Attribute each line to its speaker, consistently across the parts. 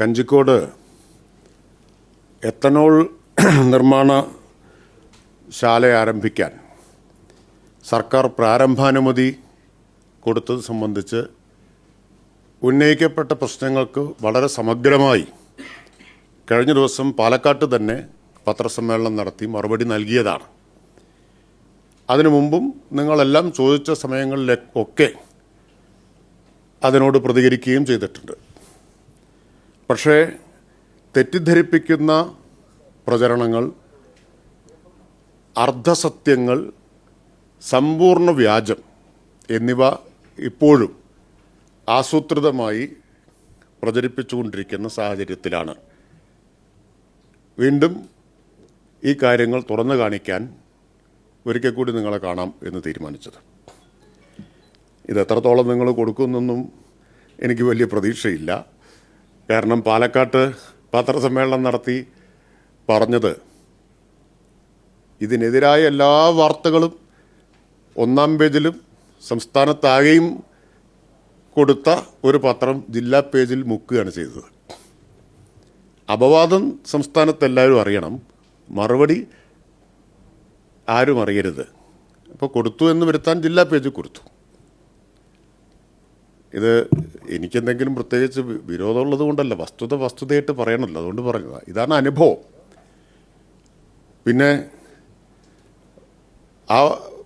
Speaker 1: Kanjikode ethanol നിർമ്മാണ ശാല ആരംഭിക്കാൻ സർക്കാർ പ്രാരംഭാനുമതി കൊടുത്തത് സംബന്ധിച്ച് ഉന്നയിക്കപ്പെട്ട പ്രശ്നങ്ങൾക്ക് വളരെ സമഗ്രമായി കഴിഞ്ഞ ദിവസം പാലക്കാട്ട് തന്നെ പത്രസമ്മേളനം നടത്തി മറുപടി നൽകിയതാണ്. അതിനു മുമ്പും നിങ്ങളെല്ലാം ചോദിച്ച സമയങ്ങളിലൊക്കെ അതിനോട് പ്രതികരിക്കുകയും ചെയ്തിട്ടുണ്ട്. പക്ഷേ തെറ്റിദ്ധരിപ്പിക്കുന്ന പ്രചരണങ്ങൾ അർദ്ധസത്യങ്ങൾ സമ്പൂർണ വ്യാജം എന്നിവ ഇപ്പോഴും ആസൂത്രിതമായി പ്രചരിപ്പിച്ചുകൊണ്ടിരിക്കുന്ന സാഹചര്യത്തിലാണ്. വീണ്ടും ഈ കാര്യങ്ങൾ തുറന്നു കാണിക്കാൻ ഒരിക്കൽ കൂടി നിങ്ങളെ കാണാം എന്ന് തീരുമാനിച്ചത്. ഇത് എത്രത്തോളം നിങ്ങൾ കൊടുക്കുമെന്നൊന്നും എനിക്ക് വലിയ പ്രതീക്ഷയില്ല. കാരണം പാലക്കാട്ട് പത്രസമ്മേളനം നടത്തി പറഞ്ഞത്. ഇതിനെതിരായ എല്ലാ വാർത്തകളും ഒന്നാം പേജിലും സംസ്ഥാനത്താകെയും കൊടുത്ത ഒരു പത്രം ജില്ലാ പേജിൽ മുക്കുകയാണ് ചെയ്തത്. അപവാദം സംസ്ഥാനത്ത് എല്ലാവരും അറിയണം. മറുപടി ആരും അറിയരുത്. അപ്പോൾ കൊടുത്തു എന്ന് വരുത്താൻ ജില്ലാ പേജിൽ കൊടുത്തു. ഇത് എനിക്കെന്തെങ്കിലും പ്രത്യേകിച്ച് വിരോധമുള്ളത് കൊണ്ടല്ല. വസ്തുത വസ്തുതയായിട്ട് പറയണമല്ലോ അതുകൊണ്ട് പറഞ്ഞതാണ് ഇതാണ് അനുഭവം. പിന്നെ ആ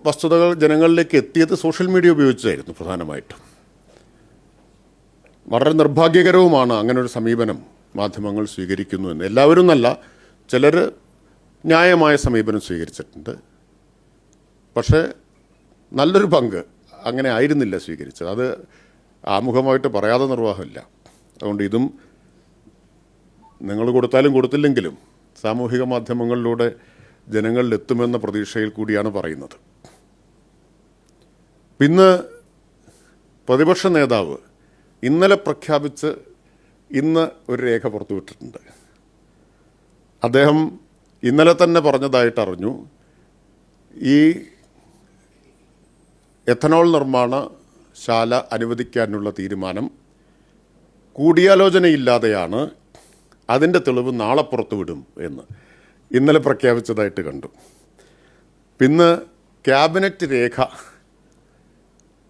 Speaker 1: വസ്തുതകൾ ജനങ്ങളിലേക്ക് എത്തിയത് സോഷ്യൽ മീഡിയ ഉപയോഗിച്ചായിരുന്നു പ്രധാനമായിട്ടും. വളരെ നിർഭാഗ്യകരവുമാണ് അങ്ങനെ ഒരു സമീപനം മാധ്യമങ്ങൾ സ്വീകരിക്കുന്നു എന്ന്. എല്ലാവരും എന്നല്ല ചിലർ ന്യായമായ സമീപനം സ്വീകരിച്ചിട്ടുണ്ട്. പക്ഷേ നല്ലൊരു പങ്ക് അങ്ങനെ ആയിരുന്നില്ല സ്വീകരിച്ചത്. അത് ആമുഖമായിട്ട് പറയാതെ നിർവാഹമില്ല. അതുകൊണ്ട് ഇതും നിങ്ങൾ കൊടുത്താലും കൊടുത്തില്ലെങ്കിലും സാമൂഹിക മാധ്യമങ്ങളിലൂടെ ജനങ്ങളിൽ എത്തുമെന്ന പ്രതീക്ഷയിൽ കൂടിയാണ് പറയുന്നത്. പിന്നെ പ്രതിപക്ഷ നേതാവ് ഇന്നലെ പ്രഖ്യാപിച്ച് ഇന്ന് ഒരു രേഖ പുറത്തുവിട്ടിട്ടുണ്ട് അദ്ദേഹം ഇന്നലെ തന്നെ പറഞ്ഞതായിട്ട് അറിഞ്ഞു. ഈ എഥനോൾ നിർമ്മാണ ശാല അനുവദിക്കാനുള്ള തീരുമാനം കൂടിയാലോചനയില്ലാതെയാണ് അതിന്റെ തെളിവ് നാളെ പുറത്തുവിടും എന്ന് ഇന്നലെ പ്രഖ്യാപിച്ചതായിട്ട് കണ്ടു. പിന്നെ ക്യാബിനറ്റ് രേഖ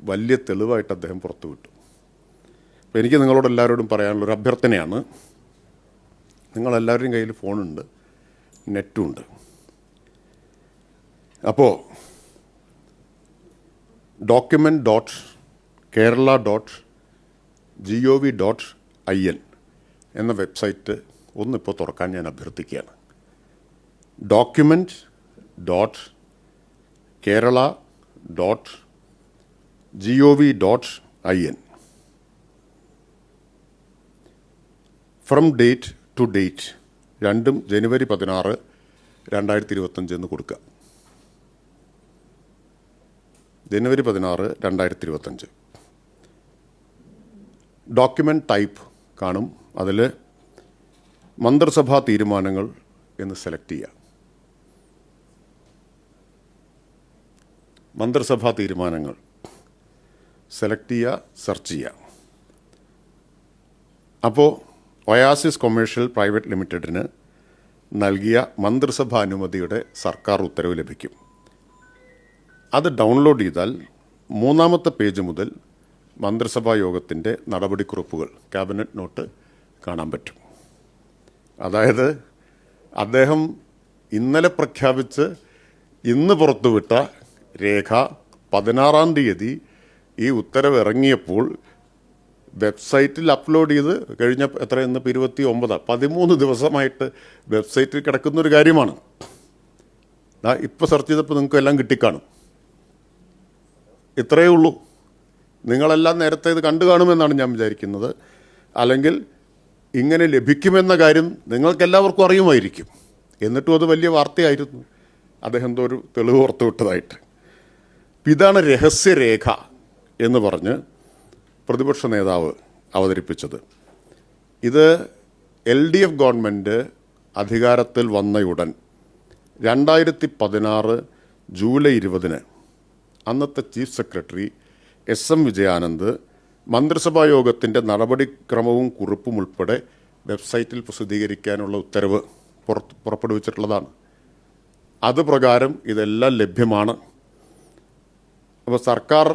Speaker 1: വലിയ തെളിവായിട്ട് അദ്ദേഹം പുറത്തുവിട്ടു. അപ്പോൾ എനിക്ക് നിങ്ങളോട് എല്ലാവരോടും പറയാനുള്ള ഒരു അഭ്യർത്ഥനയാണ്. നിങ്ങളെല്ലാവരുടെയും കയ്യിൽ ഫോണുണ്ട് നെറ്റുണ്ട്. അപ്പോൾ document dot Kerala dot G O V dot I N എന്ന വെബ്സൈറ്റ് ഒന്നിപ്പോൾ തുറക്കാൻ ഞാൻ അഭ്യർത്ഥിക്കുകയാണ്. Document dot Kerala dot G O V dot I N from date to date രണ്ടും ജനുവരി പതിനാറ് രണ്ടായിരത്തി ഇരുപത്തഞ്ച് എന്ന് കൊടുക്കുക. ജനുവരി പതിനാറ് രണ്ടായിരത്തി ഇരുപത്തഞ്ച് ഡോക്യുമെന്റ് ടൈപ്പ് കാണും. അതിൽ മന്ത്രിസഭാ തീരുമാനങ്ങൾ എന്ന് സെലക്ട് ചെയ്യുക മന്ത്രിസഭാ തീരുമാനങ്ങൾ. സെലക്ട് ചെയ്യുക സെർച്ച് ചെയ്യുക അപ്പോൾ ഒയാസിസ് കൊമേഴ്ഷ്യൽ പ്രൈവറ്റ് ലിമിറ്റഡിന് നൽകിയ മന്ത്രിസഭാ അനുമതിയുടെ സർക്കാർ ഉത്തരവ് ലഭിക്കും. അത് ഡൗൺലോഡ് ചെയ്താൽ മൂന്നാമത്തെ പേജ് മുതൽ മന്ത്രിസഭാ യോഗത്തിന്റെ നടപടിക്കുറിപ്പുകൾ ക്യാബിനറ്റ് നോട്ട് കാണാൻ പറ്റും. അതായത് അദ്ദേഹം ഇന്നലെ പ്രഖ്യാപിച്ച് ഇന്ന് പുറത്തുവിട്ട രേഖ പതിനാറാം തീയതി ഈ ഉത്തരവ് ഇറങ്ങിയപ്പോൾ വെബ്സൈറ്റിൽ അപ്ലോഡ് ചെയ്ത് കഴിഞ്ഞ എത്ര ഇന്ന്? ഇരുപത്തി ഒമ്പത് പതിമൂന്ന് ദിവസമായിട്ട് വെബ്സൈറ്റിൽ കിടക്കുന്ന ഒരു കാര്യമാണ്. ഇപ്പോൾ സെർച്ച് ചെയ്തപ്പോൾ നിങ്ങൾക്ക് എല്ലാം കിട്ടിക്കാണും. ഇത്രയേ ഉള്ളൂ. നിങ്ങളെല്ലാം നേരത്തെ ഇത് കണ്ടു കാണുമെന്നാണ് ഞാൻ വിചാരിക്കുന്നത്. അല്ലെങ്കിൽ ഇങ്ങനെ ലഭിക്കുമെന്ന കാര്യം നിങ്ങൾക്കെല്ലാവർക്കും അറിയുമായിരിക്കും. എന്നിട്ടും അത് വലിയ വാർത്തയായിരുന്നു. അദ്ദേഹം എന്തോ ഒരു തെളിവ് പുറത്തുവിട്ടതായിട്ട് അപ്പം ഇതാണ് രഹസ്യരേഖ എന്ന് പറഞ്ഞ് പ്രതിപക്ഷ നേതാവ് അവതരിപ്പിച്ചത്. ഇത് എൽ ഡി എഫ് ഗവൺമെന്റ് അധികാരത്തിൽ വന്നയുടൻ രണ്ടായിരത്തി പതിനാറ് ജൂലൈ ഇരുപതിന് അന്നത്തെ chief secretary S M Vijayanand മന്ത്രിസഭാ യോഗത്തിന്റെ നടപടിക്രമവും കുറിപ്പും ഉൾപ്പെടെ വെബ്സൈറ്റിൽ പ്രസിദ്ധീകരിക്കാനുള്ള ഉത്തരവ് പുറത്ത് പുറപ്പെടുവിച്ചിട്ടുള്ളതാണ്. അത് പ്രകാരം ഇതെല്ലാം ലഭ്യമാണ്. അപ്പോൾ സർക്കാർ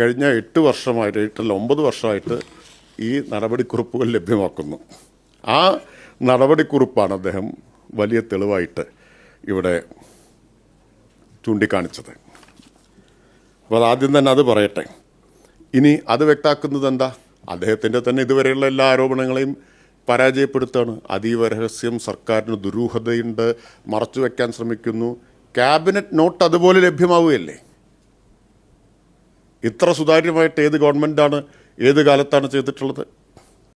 Speaker 1: കഴിഞ്ഞ എട്ട് വർഷമായിട്ട് എട്ടല്ല ഒമ്പത് വർഷമായിട്ട് ഈ നടപടിക്കുറിപ്പുകൾ ലഭ്യമാക്കുന്നു. ആ നടപടിക്കുറിപ്പാണ് അദ്ദേഹം വലിയ തെളിവായിട്ട് ഇവിടെ ചൂണ്ടിക്കാണിച്ചത്. അപ്പോൾ അതാദ്യം തന്നെ അത് പറയട്ടെ. ഇനി അത് വ്യക്താക്കുന്നത് എന്താ? അദ്ദേഹത്തിന്റെ തന്നെ ഇതുവരെയുള്ള എല്ലാ ആരോപണങ്ങളെയും പരാജയപ്പെടുത്തുകയാണ് അതീവ രഹസ്യം സർക്കാരിന് ദുരൂഹതയുണ്ട് മറച്ചു വയ്ക്കാൻ ശ്രമിക്കുന്നു. ക്യാബിനറ്റ് നോട്ട് അതുപോലെ ലഭ്യമാവുകയല്ലേ? ഇത്ര സുതാര്യമായിട്ട് ഏത് ഗവൺമെന്റാണ് ഏത് കാലത്താണ് ചെയ്തിട്ടുള്ളത്?